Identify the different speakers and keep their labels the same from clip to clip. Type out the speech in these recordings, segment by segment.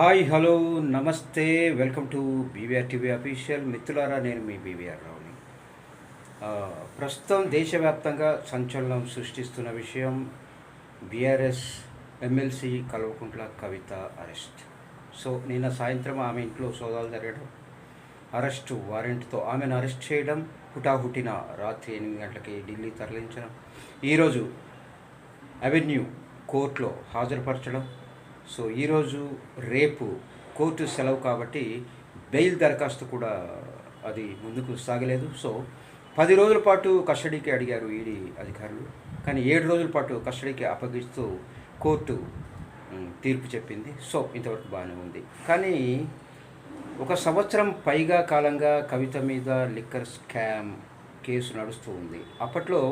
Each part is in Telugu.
Speaker 1: హాయ్ హలో నమస్తే welcome to BVR TV official. మిత్రులారా నేను మీ బీవీఆర్ రావుని. ప్రస్తుతం దేశవ్యాప్తంగా సంచలనం సృష్టిస్తున్న విషయం BRS MLC Kalvakuntla Kavitha arrest. So నిన్న సాయంత్రం ఆమె ఇంట్లో సోదాలు జరగడం అరెస్ట్ వారెంట్తో ఆమెను అరెస్ట్ చేయడం హుటాహుటిన రాత్రి ఎనిమిది గంటలకి ఢిల్లీ తరలించడం ఈరోజు అవెన్యూ కోర్టులో హాజరుపరచడం సో ఈరోజు రేపు కోర్టు సెలవు కాబట్టి బెయిల్ దరఖాస్తు కూడా అది ముందుకు సాగలేదు. సో పది రోజుల పాటు కస్టడీకి అడిగారు ఈడీ అధికారులు. కానీ ఏడు రోజుల పాటు కస్టడీకి అప్పగిస్తూ కోర్టు తీర్పు చెప్పింది. సో ఇంతవరకు బాగానే ఉంది. కానీ ఒక సంవత్సరం పైగా కాలంగా కవిత మీద లిక్కర్ స్కామ్ కేసు నడుస్తూ ఉంది. అప్పట్లో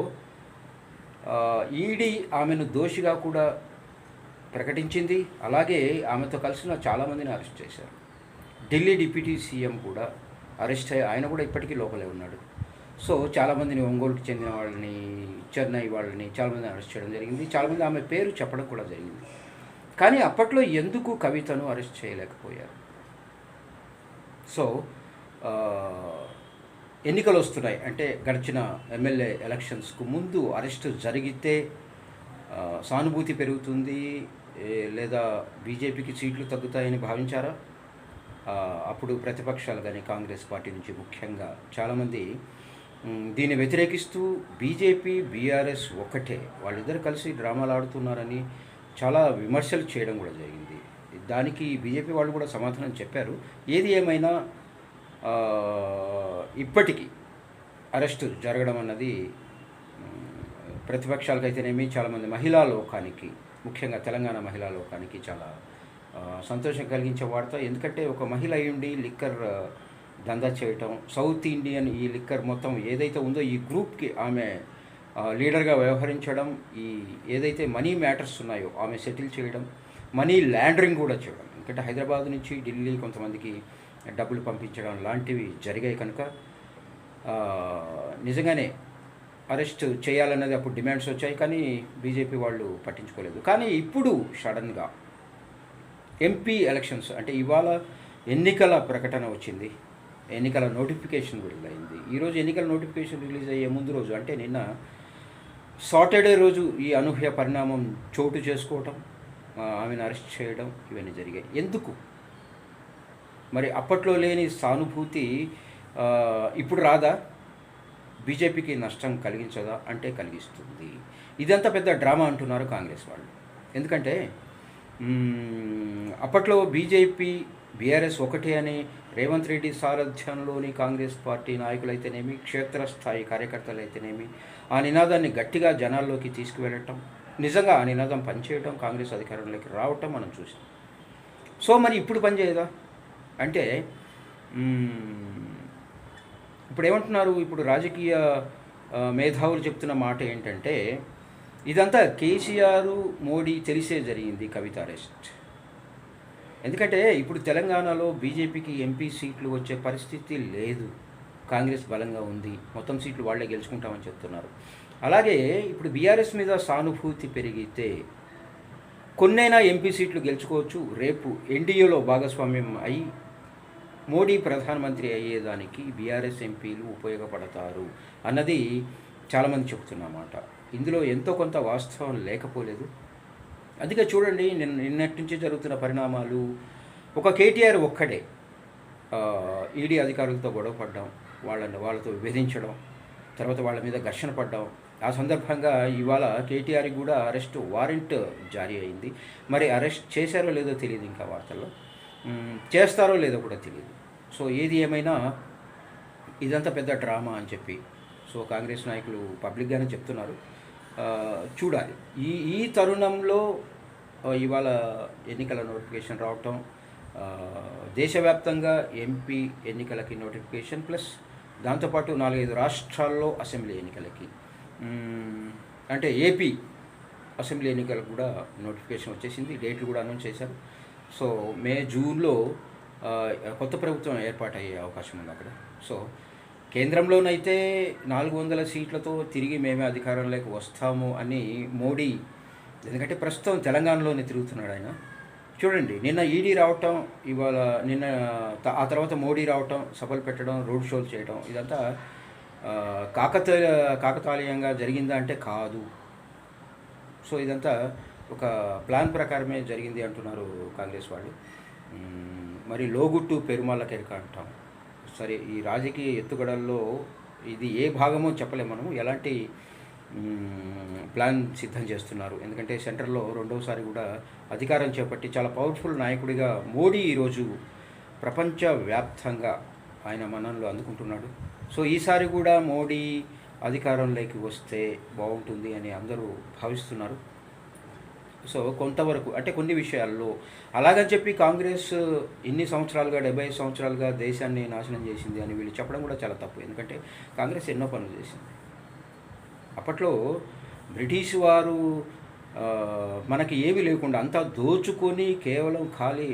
Speaker 1: ఈడీ ఆమెను దోషిగా కూడా ప్రకటించింది. అలాగే ఆమెతో కలిసిన చాలామందిని అరెస్ట్ చేశారు. ఢిల్లీ డిప్యూటీ సీఎం కూడా అరెస్ట్ అయ్యి ఆయన కూడా ఇప్పటికీ లోపలే ఉన్నాడు. సో చాలామందిని ఒంగోలుకి చెందిన వాళ్ళని చెన్నై వాళ్ళని చాలామందిని అరెస్ట్ చేయడం జరిగింది. చాలామంది ఆమె పేరు చెప్పడం కూడా జరిగింది. కానీ అప్పట్లో ఎందుకు కవితను అరెస్ట్ చేయలేకపోయారు? సో ఎన్నికలు వస్తున్నాయి. అంటే గడిచిన ఎమ్మెల్యే ఎలక్షన్స్కు ముందు అరెస్ట్ జరిగితే సానుభూతి పెరుగుతుంది. లేదా బీజేపీకి సీట్లు తగ్గుతాయని భావించారా? అప్పుడు ప్రతిపక్షాలు కానీ కాంగ్రెస్ పార్టీ నుంచి ముఖ్యంగా చాలామంది దీన్ని వ్యతిరేకిస్తూ బీజేపీ బీఆర్ఎస్ ఒక్కటే వాళ్ళిద్దరు కలిసి డ్రామాలు ఆడుతున్నారని చాలా విమర్శలు చేయడం కూడా జరిగింది. దానికి బీజేపీ వాళ్ళు కూడా సమాధానం చెప్పారు. ఏది ఏమైనా ఇప్పటికీ అరెస్టు జరగడం అన్నది ప్రతిపక్షాలకైతేనేమి చాలామంది మహిళా లోకానికి ముఖ్యంగా తెలంగాణ మహిళా లోకానికి చాలా సంతోషం కలిగించే వార్త ఎందుకంటే ఒక మహిళ అయ్యుండి లిక్కర్ దందా చేయటం సౌత్ ఇండియన్ ఈ లిక్కర్ మొత్తం ఏదైతే ఉందో ఈ గ్రూప్కి ఆమె లీడర్గా వ్యవహరించడం ఈ ఏదైతే మనీ మ్యాటర్స్ ఉన్నాయో ఆమె సెటిల్ చేయడం మనీ ల్యాండరింగ్ కూడా చేయడం. ఎందుకంటే హైదరాబాద్ నుంచి ఢిల్లీ కొంతమందికి డబ్బులు పంపించడం లాంటివి జరిగాయి కనుక నిజంగానే అరెస్ట్ చేయాలన్నది అప్పుడు డిమాండ్స్ వచ్చాయి కానీ బీజేపీ వాళ్ళు పట్టించుకోలేదు. కానీ ఇప్పుడు సడన్గా ఎంపీ ఎలక్షన్స్ అంటే ఇవాళ ఎన్నికల ప్రకటన వచ్చింది. ఎన్నికల నోటిఫికేషన్ విడుదలైంది ఈరోజు ఎన్నికల నోటిఫికేషన్ రిలీజ్ అయ్యే ముందు రోజు అంటే నిన్న సాటర్డే రోజు ఈ అనూహ్య పరిణామం చోటు చేసుకోవటం ఆమెను అరెస్ట్ చేయడం ఇవన్నీ జరిగాయి. ఎందుకు? మరి అప్పట్లో లేని సానుభూతి ఇప్పుడు రాదా? బీజేపీకి నష్టం కలిగించదా అంటే కలిగిస్తుంది. ఇదంతా పెద్ద డ్రామా అంటున్నారు కాంగ్రెస్ వాళ్ళు. ఎందుకంటే అప్పట్లో బీజేపీ బీఆర్ఎస్ ఒకటే అని రేవంత్ రెడ్డి సారథ్యంలోని కాంగ్రెస్ పార్టీ నాయకులైతేనేమి క్షేత్రస్థాయి కార్యకర్తలు అయితేనేమి ఆ నినాదాన్ని గట్టిగా జనాల్లోకి తీసుకువెళ్ళటం నిజంగా ఆ నినాదం పనిచేయటం కాంగ్రెస్ అధికారంలోకి రావటం మనం చూసాం. సో మరి ఇప్పుడు పనిచేయదా? అంటే ఇప్పుడు ఏమంటున్నారు ఇప్పుడు రాజకీయ మేధావులు చెప్తున్న మాట ఏంటంటే ఇదంతా కేసీఆర్ మోడీ తెలిసే జరిగింది కవిత అరెస్ట్. ఎందుకంటే ఇప్పుడు తెలంగాణలో బీజేపీకి ఎంపీ సీట్లు వచ్చే పరిస్థితి లేదు. కాంగ్రెస్ బలంగా ఉంది. మొత్తం సీట్లు వాళ్ళే గెలుచుకుంటామని చెప్తున్నారు. అలాగే ఇప్పుడు బీఆర్ఎస్ మీద సానుభూతి పెరిగితే కొన్నైనా ఎంపీ సీట్లు గెలుచుకోవచ్చు. రేపు ఎన్డీఏలో భాగస్వామ్యం అయి మోడీ ప్రధానమంత్రి అయ్యేదానికి బీఆర్ఎస్ ఎంపీలు ఉపయోగపడతారు అన్నది చాలామంది చెబుతున్నమాట. ఇందులో ఎంతో కొంత వాస్తవం లేకపోలేదు. అందుకే చూడండి నిన్న నిన్నటి నుంచి జరుగుతున్న పరిణామాలు. ఒక కేటీఆర్ ఒక్కడే ఈడీ అధికారులతో గొడవ పడ్డం వాళ్ళని వాళ్ళతో విభేదించడం తర్వాత వాళ్ళ మీద ఘర్షణ పడ్డం. ఆ సందర్భంగా ఇవాళ కేటీఆర్కి కూడా అరెస్ట్ వారెంట్ జారీ అయింది. మరి అరెస్ట్ చేశారో లేదో తెలియదు ఇంకా వార్తల్లో. చేస్తారో లేదో కూడా తెలియదు. సో ఏది ఏమైనా ఇదంతా పెద్ద డ్రామా అని చెప్పి సో కాంగ్రెస్ నాయకులు పబ్లిక్గానే చెప్తున్నారు. చూడాలి. ఈ ఈ తరుణంలో ఇవాళ ఎన్నికల నోటిఫికేషన్ రావటం దేశవ్యాప్తంగా ఎంపీ ఎన్నికలకి నోటిఫికేషన్ ప్లస్ దాంతోపాటు నాలుగైదు రాష్ట్రాల్లో అసెంబ్లీ ఎన్నికలకి. అంటే ఏపీ అసెంబ్లీ ఎన్నికలకు కూడా నోటిఫికేషన్ వచ్చేసింది. డేట్లు కూడా అనౌన్స్ చేశారు. సో మే జూన్లో కొత్త ప్రభుత్వం ఏర్పాటయ్యే అవకాశం ఉంది అక్కడ. సో కేంద్రంలోనైతే నాలుగు వందల సీట్లతో తిరిగి మేమే అధికారంలోకి వస్తాము అని మోడీ ఎందుకంటే ప్రస్తుతం తెలంగాణలోనే తిరుగుతున్నాడు ఆయన. చూడండి నిన్న ఈడీ రావటం ఇవాళ నిన్న ఆ తర్వాత మోడీ రావటం సభలు పెట్టడం రోడ్ షోలు చేయడం ఇదంతా కాకత కాకతాళీయంగా జరిగిందా అంటే కాదు. సో ఇదంతా ఒక ప్లాన్ ప్రకారమే జరిగింది అంటున్నారు కాంగ్రెస్ వాళ్ళు. మరి లోగుట్టు పెరుమాళ్ళ కెరక అంటాం. సరే ఈ రాజకీయ ఎత్తుగడల్లో ఇది ఏ భాగమో చెప్పలేము మనము. ఎలాంటి ప్లాన్ సిద్ధం చేస్తున్నారు? ఎందుకంటే సెంటర్లో రెండవసారి కూడా అధికారం చేపట్టి చాలా పవర్ఫుల్ నాయకుడిగా మోడీ ఈరోజు ప్రపంచవ్యాప్తంగా ఆయన మనంలో అందుకుంటున్నాడు. సో ఈసారి కూడా మోడీ అధికారంలోకి వస్తే బాగుంటుంది అని అందరూ భావిస్తున్నారు. సో కొంతవరకు అంటే కొన్ని విషయాల్లో. అలాగని చెప్పి కాంగ్రెస్ ఇన్ని సంవత్సరాలుగా డెబ్బై ఐదు సంవత్సరాలుగా దేశాన్ని నాశనం చేసింది అని వీళ్ళు చెప్పడం కూడా చాలా తప్పు. ఎందుకంటే కాంగ్రెస్ ఎన్నో పనులు చేసింది. అప్పట్లో బ్రిటిష్ వారు మనకి ఏమీ లేకుండా అంతా దోచుకొని కేవలం ఖాళీ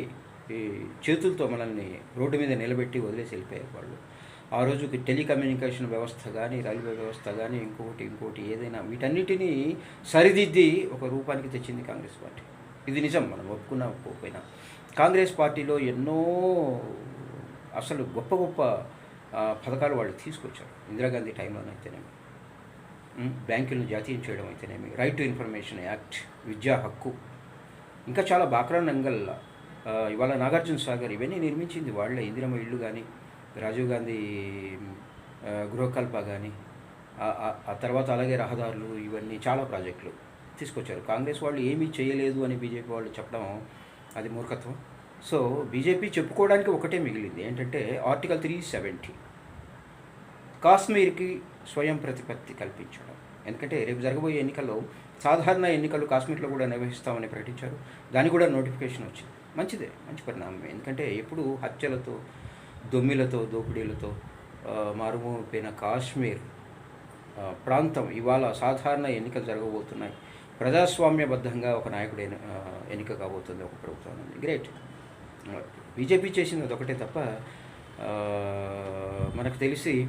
Speaker 1: చేతులతో మనల్ని రోడ్డు మీద నిలబెట్టి వదిలేసి వెళ్ళిపోయారు వాళ్ళు. ఆ రోజుకి టెలికమ్యూనికేషన్ వ్యవస్థ కానీ రైల్వే వ్యవస్థ కానీ ఇంకోటి ఇంకోటి ఏదైనా వీటన్నిటినీ సరిదిద్ది ఒక రూపానికి తెచ్చింది కాంగ్రెస్ పార్టీ. ఇది నిజం మనం ఒప్పుకున్నా ఒప్పుకోకపోయినా. కాంగ్రెస్ పార్టీలో ఎన్నో అసలు గొప్ప గొప్ప పథకాలు వాళ్ళు తీసుకొచ్చారు. ఇందిరాగాంధీ టైంలోనైతేనేమి అయితేనేమి. బ్యాంకులను జాతీయం చేయడం అయితేనేమి. రైట్ టు ఇన్ఫర్మేషన్ యాక్ట్ విద్యా హక్కు. ఇంకా చాలా బాక్రా నంగల్ ఇవాళ నాగార్జున సాగర్ ఇవన్నీ నిర్మించింది వాళ్ళే. ఇందిరమ్మ ఇల్లు కానీ రాజీవ్ గాంధీ గృహకల్ప కానీ ఆ- ఆ తర్వాత అలాగే రహదారులు ఇవన్నీ చాలా ప్రాజెక్టులు తీసుకొచ్చారు. కాంగ్రెస్ వాళ్ళు ఏమీ చేయలేదు అని బీజేపీ వాళ్ళు చెప్పడం అది మూర్ఖత్వం. సో బీజేపీ చెప్పుకోవడానికి ఒకటే మిగిలింది. ఏంటంటే ఆర్టికల్ త్రీ సెవెంటీ కాశ్మీర్కి స్వయం ప్రతిపత్తి కల్పించడం. ఎందుకంటే రేపు జరగబోయే ఎన్నికల్లో సాధారణ ఎన్నికలు కాశ్మీర్లో కూడా నిర్వహిస్తామని ప్రకటించారు. దానికి కూడా నోటిఫికేషన్ వచ్చింది. మంచిదే మంచి పరిణామం ఎందుకంటే ఎప్పుడు హత్యలతో దొమ్మిలతో దోపిడీలతో ఆ, మారుమోగిపోయిన కాశ్మీర్ ప్రాంతం ఇవాళ సాధారణ ఎన్నికలు జరగబోతున్నాయి. ప్రజాస్వామ్యబద్ధంగా ఒక నాయకుడు ఎన్నిక కాబోతుంది ఒక ప్రభుత్వం గ్రేట్ బీజేపీ చేసింది అదొకటే తప్ప మనకు తెలిసి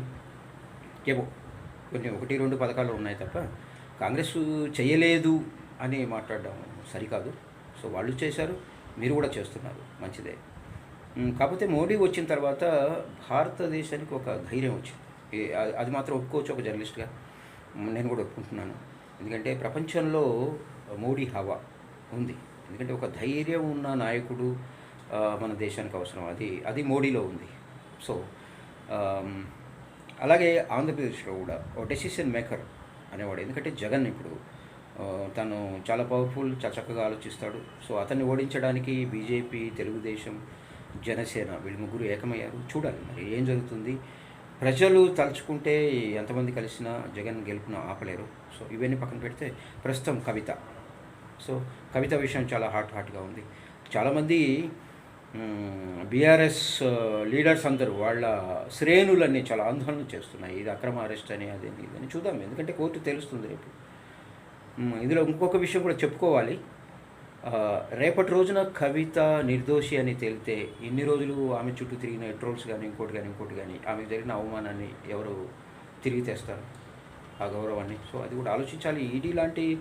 Speaker 1: ఏమో కొన్ని ఒకటి రెండు పథకాలు ఉన్నాయి తప్ప కాంగ్రెస్ చేయలేదు అని మాట్లాడడం సరికాదు. సో వాళ్ళు చేశారు మీరు కూడా చేస్తున్నారు. మంచిదే. కాకపోతే మోడీ వచ్చిన తర్వాత భారతదేశానికి ఒక ధైర్యం వచ్చింది. అది- మాత్రం ఒప్పుకోవచ్చు ఒక జర్నలిస్ట్గా. నేను కూడా ఒప్పుకుంటున్నాను. ఎందుకంటే ప్రపంచంలో మోడీ హవా ఉంది. ఎందుకంటే ఒక ధైర్యం ఉన్న నాయకుడు మన దేశానికి అవసరం. అది అది మోడీలో ఉంది. సో అలాగే ఆంధ్రప్రదేశ్లో కూడా ఒక డెసిషన్ మేకర్ అనేవాడు. ఎందుకంటే జగన్ ఇప్పుడు తను చాలా పవర్ఫుల్ చాలా చక్కగా ఆలోచిస్తాడు. సో అతన్ని ఓడించడానికి బీజేపీ తెలుగుదేశం జనసేన వీళ్ళు ముగ్గురు ఏకమయ్యారు. చూడాలి మరి ఏం జరుగుతుంది. ప్రజలు తలుచుకుంటే ఎంతమంది కలిసినా జగన్ గెలుపున ఆపలేరు. సో ఇవన్నీ పక్కన పెడితే ప్రస్తుతం కవిత. సో కవిత విషయం చాలా హాట్ హాట్గా ఉంది. చాలామంది బీఆర్ఎస్ లీడర్స్ అందరూ వాళ్ళ శ్రేణులన్నీ చాలా ఆందోళన చేస్తున్నాయి. ఇది అక్రమ అరెస్ట్ అని అదని ఇదని చూద్దాం. ఎందుకంటే కోర్టు తెలుస్తుంది రేపు. ఇందులో ఇంకొక విషయం కూడా చెప్పుకోవాలి. రేపటి రోజున కవిత నిర్దోషి అని తేలితే ఇన్ని రోజులు ఆమె చుట్టూ తిరిగిన ట్రోల్స్ కానీ ఇంకోటి కానీ ఇంకోటి కానీ ఆమెకు జరిగిన అవమానాన్ని ఎవరు తిరిగి తెస్తారు? ఆ గౌరవాన్ని. సో అది కూడా ఆలోచించాలి. ఈడీ లాంటి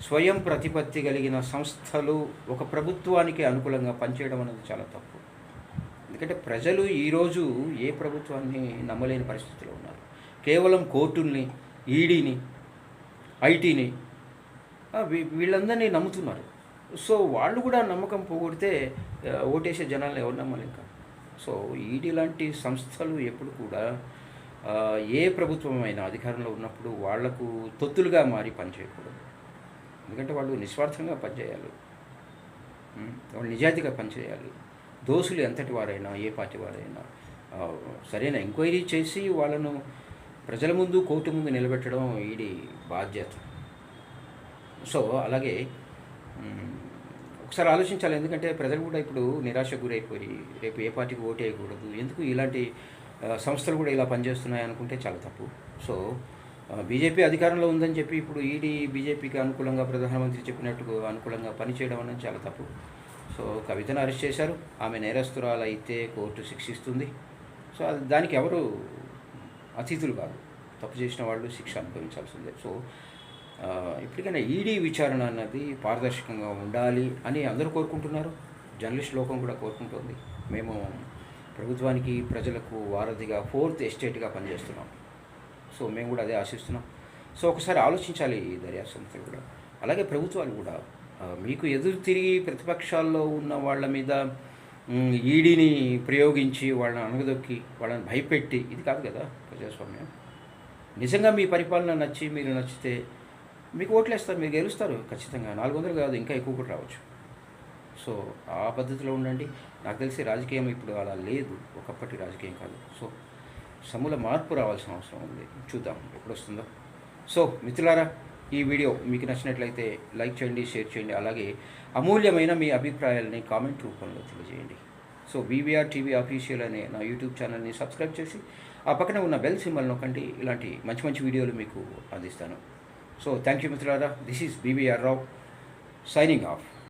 Speaker 1: స్వయం ప్రతిపత్తి కలిగిన సంస్థలు ఒక ప్రభుత్వానికి అనుకూలంగా పనిచేయడం అనేది చాలా తప్పు. ఎందుకంటే ప్రజలు ఈరోజు ఏ ప్రభుత్వాన్ని నమ్మలేని పరిస్థితిలో ఉన్నారు. కేవలం కోర్టుల్ని ఈడీని ఐటీని వీళ్ళందరినీ నమ్ముతున్నారు. సో వాళ్ళు కూడా నమ్మకం పోగొడితే ఓటేసే జనాలను ఎవరు నమ్మాలి ఇంకా సో ఈడీ లాంటి సంస్థలు ఎప్పుడు కూడా ఏ ప్రభుత్వం అయినా అధికారంలో ఉన్నప్పుడు వాళ్ళకు తొత్తులుగా మారి పనిచేయకూడదు. ఎందుకంటే వాళ్ళు నిస్వార్థంగా పనిచేయాలి. వాళ్ళు నిజాయితీగా పనిచేయాలి. దోషులు ఎంతటి వారైనా ఏ పార్టీ వారైనా సరైన ఎంక్వైరీ చేసి వాళ్ళను ప్రజల ముందు కోర్టు ముందు నిలబెట్టడం ఈడీ బాధ్యత. సో అలాగే ఒకసారి ఆలోచించాలి ఎందుకంటే ప్రజలు కూడా ఇప్పుడు నిరాశ గురైపోయి రేపు ఏ పార్టీకి ఓటు వేయకూడదు. ఎందుకు ఇలాంటి సంస్థలు కూడా ఇలా పనిచేస్తున్నాయి అనుకుంటే చాలా తప్పు. సో బీజేపీ అధికారంలో ఉందని చెప్పి ఇప్పుడు ఈడీ బీజేపీకి అనుకూలంగా ప్రధానమంత్రి చెప్పినట్టు అనుకూలంగా పనిచేయడం అనేది చాలా తప్పు. సో కవితను అరెస్ట్ చేశారు. ఆమె నేరస్తురాలు అయితే కోర్టు శిక్షిస్తుంది. సో అది దానికి ఎవరు అతిథులు కాదు. తప్పు చేసిన వాళ్ళు శిక్ష అనుభవించాల్సిందే. సో ఎప్పటికైనా ఇప్పటికైనా ఈడీ విచారణ అన్నది పారదర్శకంగా ఉండాలి అని అందరూ కోరుకుంటున్నారు. జర్నలిస్ట్ లోకం కూడా కోరుకుంటుంది. మేము ప్రభుత్వానికి ప్రజలకు వారధిగా ఫోర్త్ ఎస్టేట్గా పనిచేస్తున్నాం. సో మేము కూడా అదే ఆశిస్తున్నాం. సో ఒకసారి ఆలోచించాలి ఈ దర్యాప్తు సంస్థలు కూడా. అలాగే ప్రభుత్వాలు కూడా మీకు ఎదురు తిరిగి ప్రతిపక్షాల్లో ఉన్న వాళ్ళ మీద ఈడీని ప్రయోగించి వాళ్ళని అణగదొక్కి వాళ్ళని భయపెట్టి ఇది కాదు కదా ప్రజాస్వామ్యం. నిజంగా మీ పరిపాలన నచ్చి మీరు నచ్చితే మీకు ఓట్లేస్తారు మీరు గెలుస్తారు. ఖచ్చితంగా నాలుగు వందలు కాదు ఇంకా ఎక్కువ కూడా రావచ్చు. సో ఆ పద్ధతిలో ఉండండి. నాకు తెలిసి రాజకీయం ఇప్పుడు అలా లేదు. ఒకప్పటి రాజకీయం కాదు. సో సమూల మార్పు రావాల్సిన అవసరం ఉంది. చూద్దాం ఎప్పుడు వస్తుందో. సో మిత్రులారా ఈ వీడియో మీకు నచ్చినట్లయితే లైక్ చేయండి షేర్ చేయండి. అలాగే అమూల్యమైన మీ అభిప్రాయాలని కామెంట్ రూపంలో తెలియజేయండి. సో బీవీఆర్ టీవీ అఫీషియల్ అనే నా యూట్యూబ్ ఛానల్ని సబ్స్క్రైబ్ చేసి ఆ పక్కన ఉన్న బెల్ సింబల్ నొక్కండి. ఇలాంటి మంచి మంచి వీడియోలు మీకు అందిస్తాను. So thank you Mr. Mitrada. This is BBR Rao signing off.